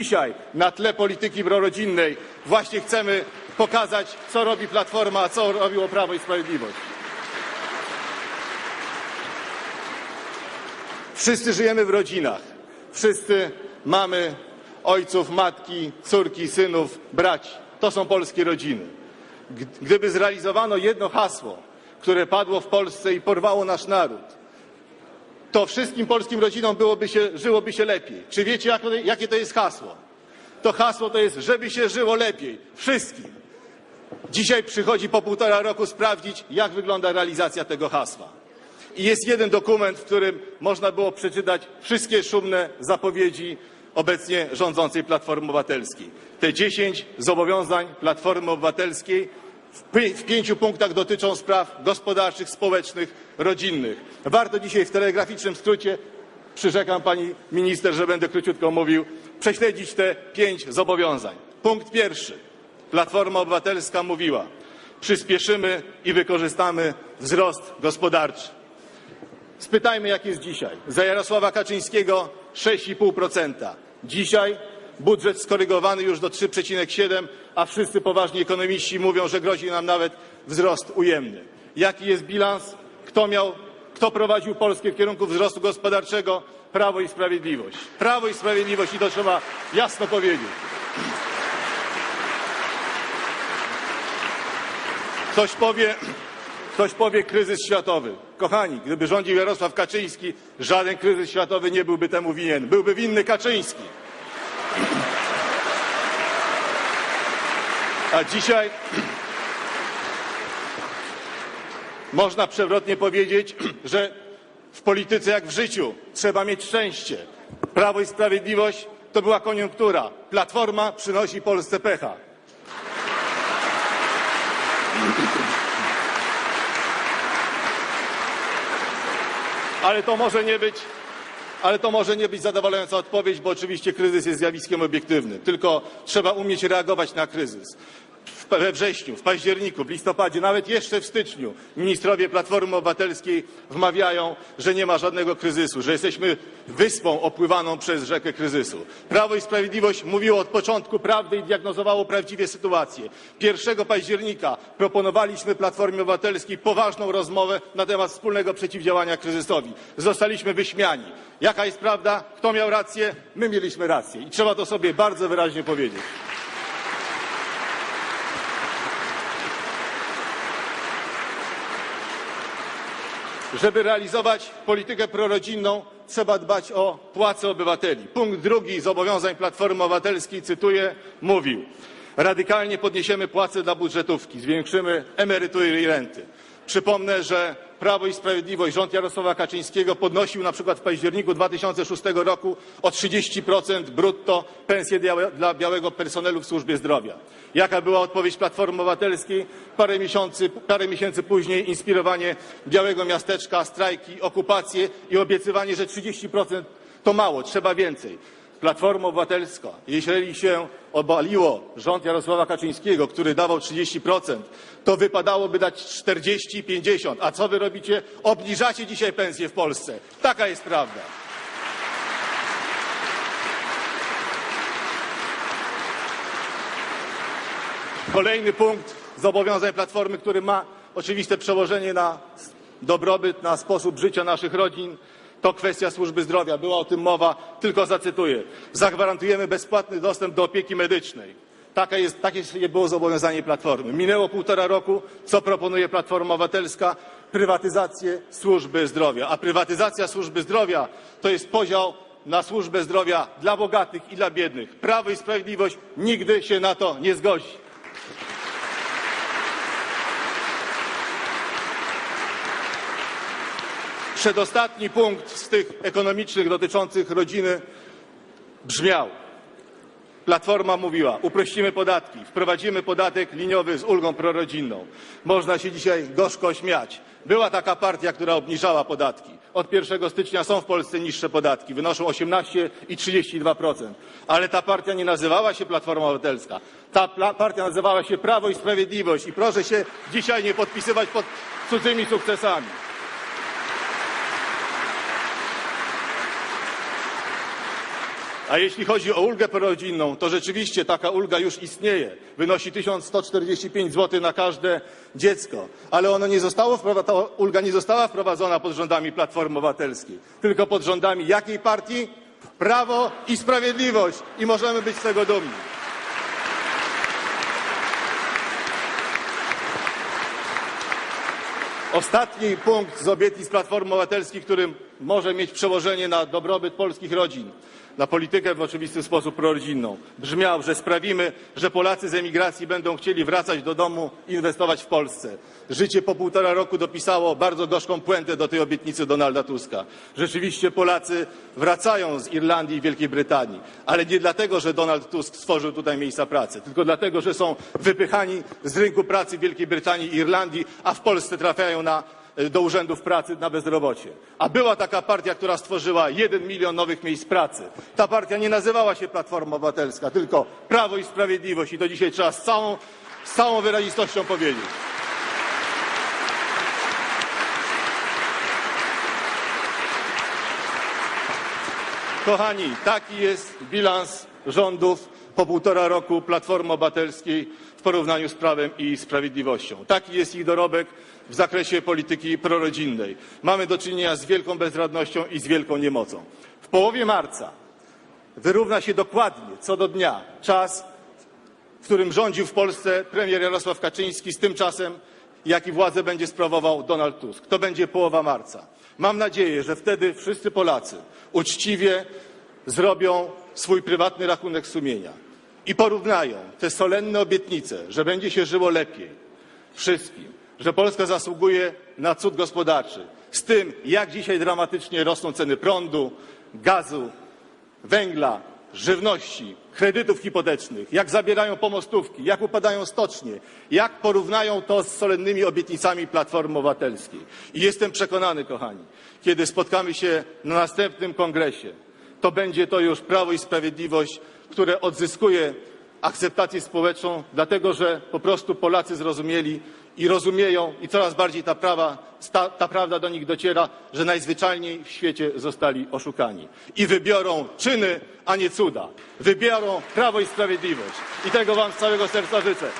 Dzisiaj na tle polityki prorodzinnej właśnie chcemy pokazać, co robi Platforma, a co robiło Prawo i Sprawiedliwość. Wszyscy żyjemy w rodzinach. Wszyscy mamy ojców, matki, córki, synów, braci. To są polskie rodziny. Gdyby zrealizowano jedno hasło, które padło w Polsce i porwało nasz naród, to wszystkim polskim rodzinom byłoby się, żyłoby się lepiej. Czy wiecie, jak, jakie to jest hasło? To hasło to jest, żeby się żyło lepiej. Wszystkim. Dzisiaj przychodzi po półtora roku sprawdzić, jak wygląda realizacja tego hasła. I jest jeden dokument, w którym można było przeczytać wszystkie szumne zapowiedzi obecnie rządzącej Platformy Obywatelskiej. Te 10 zobowiązań Platformy Obywatelskiej w, pi- w pięciu punktach dotyczą spraw gospodarczych, społecznych, rodzinnych. Warto dzisiaj w telegraficznym skrócie, przyrzekam pani minister, że będę króciutko mówił, prześledzić te pięć zobowiązań. Punkt pierwszy. Platforma Obywatelska mówiła, przyspieszymy i wykorzystamy wzrost gospodarczy. Spytajmy, jak jest dzisiaj. Za Jarosława Kaczyńskiego 6,5%. Dzisiaj budżet skorygowany już do 3,7%, a wszyscy poważni ekonomiści mówią, że grozi nam nawet wzrost ujemny. Jaki jest bilans? Kto miał, kto prowadził Polskę w kierunku wzrostu gospodarczego? Prawo i Sprawiedliwość. Prawo i Sprawiedliwość i to trzeba jasno powiedzieć. Ktoś powie, ktoś powie kryzys światowy. Kochani, gdyby rządził Jarosław Kaczyński, żaden kryzys światowy nie byłby temu winien. Byłby winny Kaczyński. A dzisiaj można przewrotnie powiedzieć, że w polityce jak w życiu trzeba mieć szczęście. Prawo i Sprawiedliwość to była koniunktura. Platforma przynosi Polsce pecha. Ale to może nie być, ale to może nie być zadowalająca odpowiedź, bo oczywiście kryzys jest zjawiskiem obiektywnym. Tylko trzeba umieć reagować na kryzys. We wrześniu, w październiku, w listopadzie, nawet jeszcze w styczniu ministrowie Platformy Obywatelskiej wmawiają, że nie ma żadnego kryzysu, że jesteśmy wyspą opływaną przez rzekę kryzysu. Prawo i Sprawiedliwość mówiło od początku prawdy i diagnozowało prawdziwie sytuację. 1 października proponowaliśmy Platformie Obywatelskiej poważną rozmowę na temat wspólnego przeciwdziałania kryzysowi. Zostaliśmy wyśmiani. Jaka jest prawda? Kto miał rację? My mieliśmy rację. I trzeba to sobie bardzo wyraźnie powiedzieć. Żeby realizować politykę prorodzinną, trzeba dbać o płace obywateli. Punkt drugi zobowiązań Platformy Obywatelskiej, cytuję, mówił radykalnie podniesiemy płace dla budżetówki, zwiększymy emerytury i renty. Przypomnę, że Prawo i Sprawiedliwość, rząd Jarosława Kaczyńskiego podnosił na przykład w październiku 2006 roku o 30% brutto pensje dia- dla białego personelu w służbie zdrowia. Jaka była odpowiedź Platformy Obywatelskiej? Parę miesięcy, parę miesięcy później inspirowanie białego miasteczka, strajki, okupacje i obiecywanie, że 30% to mało, trzeba więcej. Platforma Obywatelska, jeżeli się obaliło rząd Jarosława Kaczyńskiego, który dawał 30%, to wypadałoby dać 40, 50. A co wy robicie? Obniżacie dzisiaj pensje w Polsce. Taka jest prawda. Kolejny punkt zobowiązań Platformy, który ma oczywiste przełożenie na dobrobyt, na sposób życia naszych rodzin, to kwestia służby zdrowia. Była o tym mowa, tylko zacytuję. Zagwarantujemy bezpłatny dostęp do opieki medycznej. Takie, jest, takie było zobowiązanie Platformy. Minęło półtora roku. Co proponuje Platforma Obywatelska? Prywatyzację służby zdrowia. A prywatyzacja służby zdrowia to jest podział na służbę zdrowia dla bogatych i dla biednych. Prawo i Sprawiedliwość nigdy się na to nie zgodzi. Przedostatni punkt z tych ekonomicznych dotyczących rodziny brzmiał. Platforma mówiła, uprościmy podatki, wprowadzimy podatek liniowy z ulgą prorodzinną. Można się dzisiaj gorzko śmiać. Była taka partia, która obniżała podatki. Od 1 stycznia są w Polsce niższe podatki, wynoszą 18 i 32%. Ale ta partia nie nazywała się Platforma Obywatelska. Ta partia nazywała się Prawo i Sprawiedliwość. I proszę się dzisiaj nie podpisywać pod cudzymi sukcesami. A jeśli chodzi o ulgę prorodzinną, to rzeczywiście taka ulga już istnieje. Wynosi 1145 zł na każde dziecko. Ale ono nie zostało ta ulga nie została wprowadzona pod rządami Platformy Obywatelskiej, tylko pod rządami jakiej partii? Prawo i Sprawiedliwość. I możemy być z tego dumni. Ostatni punkt z obietnic Platformy Obywatelskiej, który może mieć przełożenie na dobrobyt polskich rodzin, na politykę w oczywisty sposób prorodzinną, brzmiał, że sprawimy, że Polacy z emigracji będą chcieli wracać do domu i inwestować w Polsce. Życie po półtora roku dopisało bardzo gorzką puentę do tej obietnicy Donalda Tuska. Rzeczywiście Polacy wracają z Irlandii i Wielkiej Brytanii, ale nie dlatego, że Donald Tusk stworzył tutaj miejsca pracy, tylko dlatego, że są wypychani z rynku pracy Wielkiej Brytanii i Irlandii, a w Polsce trafiają na, do urzędów pracy na bezrobocie. A była taka partia, która stworzyła jeden milion nowych miejsc pracy. Ta partia nie nazywała się Platforma Obywatelska, tylko Prawo i Sprawiedliwość i to dzisiaj trzeba z całą, z całą wyrazistością powiedzieć. Kochani, taki jest bilans rządów po półtora roku Platformy Obywatelskiej porównaniu z Prawem i Sprawiedliwością. Taki jest ich dorobek w zakresie polityki prorodzinnej. Mamy do czynienia z wielką bezradnością i z wielką niemocą. W połowie marca wyrówna się dokładnie, co do dnia, czas, w którym rządził w Polsce premier Jarosław Kaczyński z tym czasem, jaki władzę będzie sprawował Donald Tusk. To będzie połowa marca. Mam nadzieję, że wtedy wszyscy Polacy uczciwie zrobią swój prywatny rachunek sumienia i porównają te solenne obietnice, że będzie się żyło lepiej wszystkim, że Polska zasługuje na cud gospodarczy, z tym, jak dzisiaj dramatycznie rosną ceny prądu, gazu, węgla, żywności, kredytów hipotecznych, jak zabierają pomostówki, jak upadają stocznie, jak porównają to z solennymi obietnicami Platformy Obywatelskiej. I jestem przekonany, kochani, kiedy spotkamy się na następnym kongresie, to będzie to już Prawo i Sprawiedliwość, które odzyskuje akceptację społeczną, dlatego że po prostu Polacy zrozumieli i rozumieją i coraz bardziej ta, prawa, ta, ta prawda do nich dociera, że najzwyczajniej w świecie zostali oszukani. I wybiorą czyny, a nie cuda. Wybiorą Prawo i Sprawiedliwość. I tego Wam z całego serca życzę.